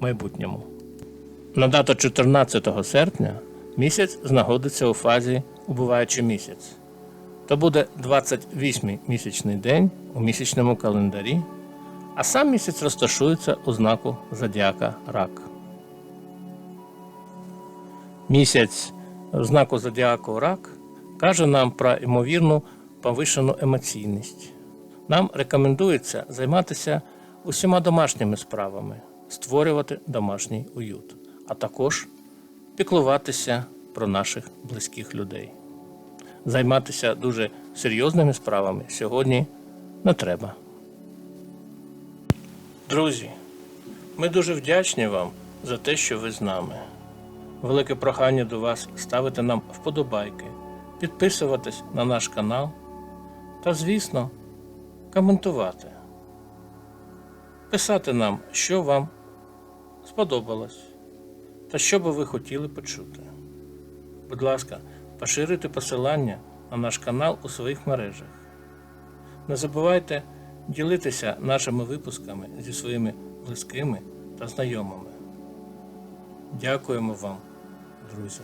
майбутньому. На дату 14 серпня місяць знаходиться у фазі убиваючий місяць. То буде 28-й місячний день у місячному календарі, а сам місяць розташується у знаку Зодіака Рак. Місяць в знаку Зодіаку Рак каже нам про ймовірну повишену емоційність. Нам рекомендується займатися усіма домашніми справами, створювати домашній уют, а також піклуватися про наших близьких людей. Займатися дуже серйозними справами сьогодні не треба. Друзі, ми дуже вдячні вам за те, що ви з нами. Велике прохання до вас ставити нам вподобайки, підписуватись на наш канал та, звісно, коментувати. Писати нам, що вам сподобалось та що би ви хотіли почути. Будь ласка, поширюйте посилання на наш канал у своїх мережах. Не забувайте ділитися нашими випусками зі своїми близькими та знайомими. Дякуємо вам, друзі.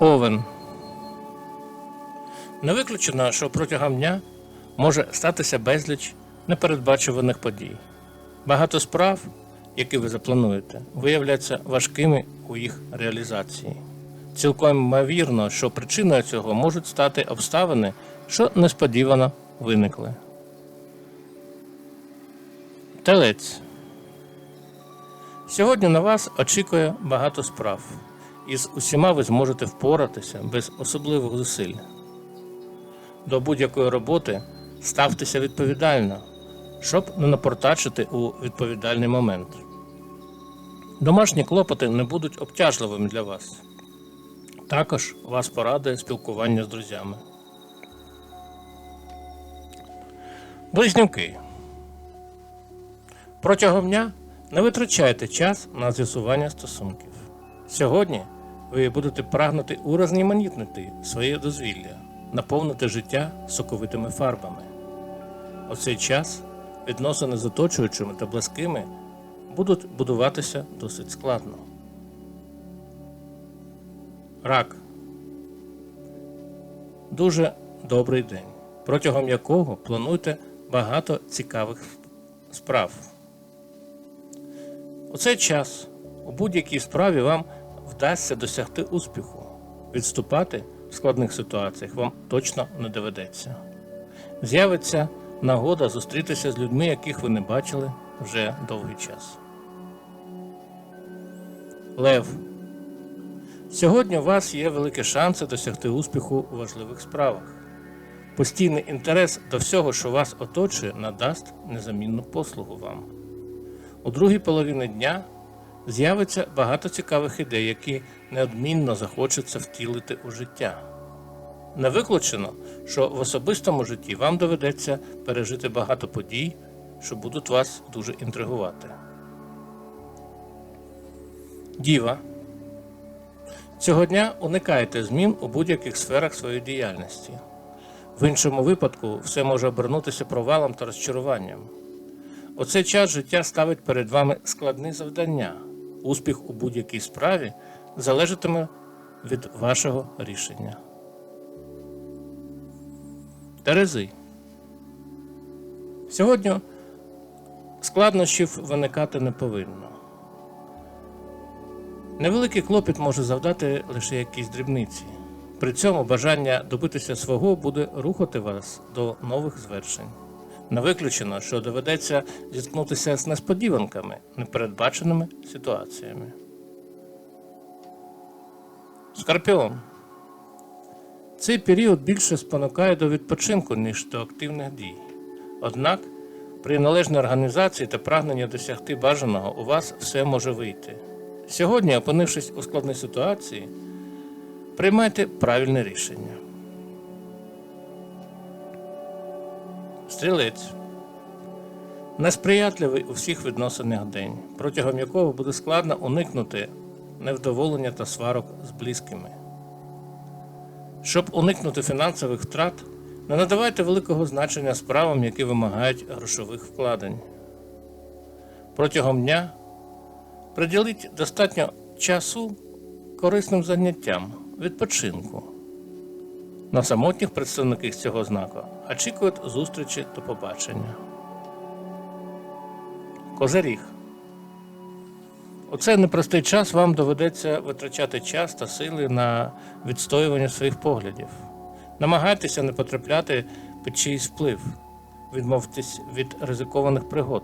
Овен. Не виключено, що протягом дня може статися безліч непередбачуваних подій. Багато справ, які ви заплануєте, виявляться важкими у їх реалізації. Цілком ймовірно, що причиною цього можуть стати обставини, що несподівано виникли. Телець. Сьогодні на вас очікує багато справ, і з усіма ви зможете впоратися без особливих зусиль. До будь-якої роботи ставтеся відповідально, щоб не напортачити у відповідальний момент. Домашні клопоти не будуть обтяжливими для вас. Також вас порадує спілкування з друзями. Близнюки. Протягом дня не витрачайте час на з'ясування стосунків. Сьогодні ви будете прагнути урізноманітнити своє дозвілля, наповнити життя соковитими фарбами. У цей час відносини з оточуючими та близькими будуть будуватися досить складно. Рак. Дуже добрий день, протягом якого плануйте багато цікавих справ. У цей час у будь-якій справі вам вдасться досягти успіху. Відступати в складних ситуаціях вам точно не доведеться. З'явиться нагода зустрітися з людьми, яких ви не бачили вже довгий час. Лев. Сьогодні у вас є великі шанси досягти успіху у важливих справах. Постійний інтерес до всього, що вас оточує, надасть незамінну послугу вам. У другій половині дня з'явиться багато цікавих ідей, які неодмінно захочеться втілити у життя. Не виключено, що в особистому житті вам доведеться пережити багато подій, що будуть вас дуже інтригувати. Діва. Цього дня уникайте змін у будь-яких сферах своєї діяльності. В іншому випадку все може обернутися провалом та розчаруванням. У цей час життя ставить перед вами складні завдання. Успіх у будь-якій справі залежатиме від вашого рішення. Терези. Сьогодні складнощів виникати не повинно. Невеликий клопіт може завдати лише якісь дрібниці. При цьому бажання добитися свого буде рухати вас до нових звершень. Не виключено, що доведеться зіткнутися з несподіванками, непередбаченими ситуаціями. Скорпіон. Цей період більше спонукає до відпочинку, ніж до активних дій. Однак При належній організації та прагненні досягти бажаного у вас все може вийти. Сьогодні, опинившись у складній ситуації, приймайте правильне рішення. Стрілець. Несприятливий у всіх відносинах день, протягом якого буде складно уникнути невдоволення та сварок з близькими. Щоб уникнути фінансових втрат, не надавайте великого значення справам, які вимагають грошових вкладень. Протягом дня приділіть достатньо часу корисним заняттям, відпочинку. На самотніх представників цього знаку очікують зустрічі та побачення. Козиріг. У цей непростий час вам доведеться витрачати час та сили на відстоювання своїх поглядів. Намагайтеся не потрапляти під чийсь вплив, відмовтесь від ризикованих пригод.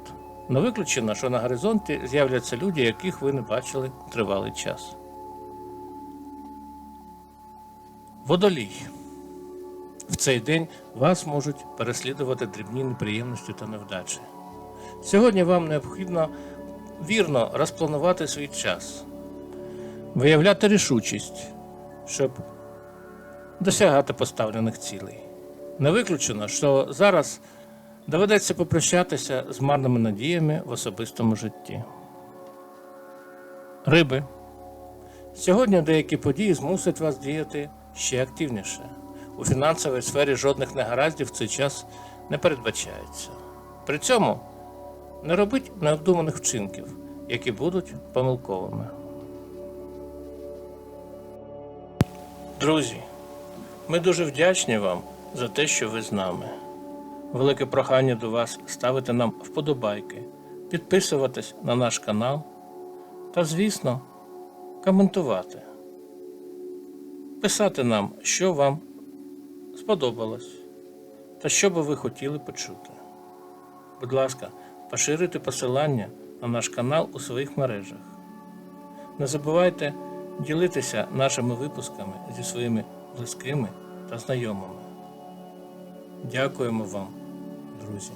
Не виключено, що на горизонті з'являться люди, яких ви не бачили тривалий час. Водолій. В цей день вас можуть переслідувати дрібні неприємності та невдачі. Сьогодні вам необхідно вірно розпланувати свій час, виявляти рішучість, щоб досягати поставлених цілей. Не виключено, що зараз доведеться попрощатися з марними надіями в особистому житті. Риби. Сьогодні деякі події змусять вас діяти ще активніше. У фінансовій сфері жодних негараздів в цей час не передбачається. При цьому не робіть необдуманих вчинків, які будуть помилковими. Друзі, ми дуже вдячні вам за те, що ви з нами. Велике прохання до вас ставити нам вподобайки, підписуватись на наш канал та, звісно, коментувати, писати нам, що вам сподобалось та що би ви хотіли почути. Будь ласка, поширюйте посилання на наш канал у своїх мережах. Не забувайте ділитися нашими випусками зі своїми близькими та знайомими. Дякуємо вам, друзі.